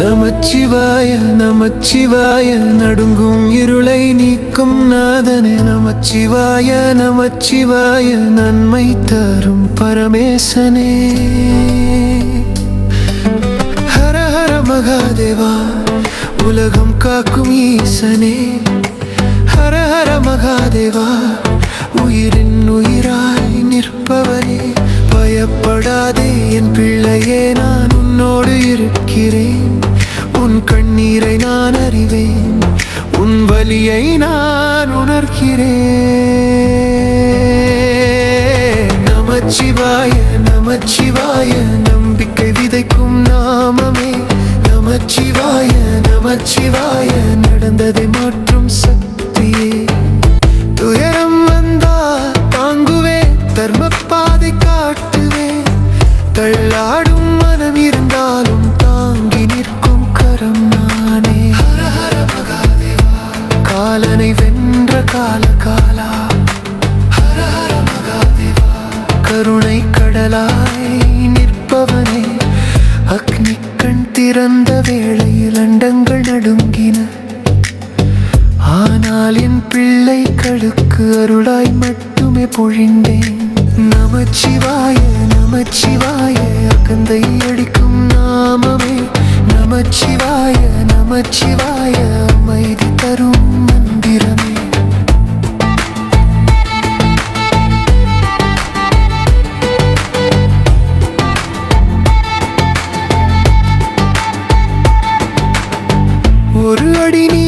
நமச்சிவாய நமச்சிவாய நடுங்கும் இருளை நீக்கும் நாதனே. நமச்சிவாய நமச்சிவாய நன்மை தரும் பரமேசனே. ஹர ஹர மகாதேவா உலகம் காக்கும் ஈசனே. ஹர ஹர மகாதேவா உயிரின் உயிராய் நிற்பவனே. பயப்படாதே என் பிள்ளையே நான் உன் நான் உணர்கிறேன். நமச்சிவாய நமச்சிவாய நம்பிக்கை விதைக்கும் நாமமே. நமச்சிவாய நமச்சிவாய நடந்ததை மாற்றும் சக்தியே. துயரம் வந்தா தாங்குவே தர்ம பாதை காட்டுவே தள்ளாடும் காலனை வென்ற கால காலா ஹர ஹர மகாதேவா கருணை கடலாய் நிற்பவனே. அக்னி கண் திறந்த வேளையில் அண்டங்கள் நடுங்கின. ஆனால் என் பிள்ளைகளுக்கு அருளாய் மட்டுமே பொழிந்தேன். நமச்சிவாய நமச்சிவாய அகந்தை அடிக்கும் நாமமே. நமச்சிவாய நமச்சிவாய. பாடி நீ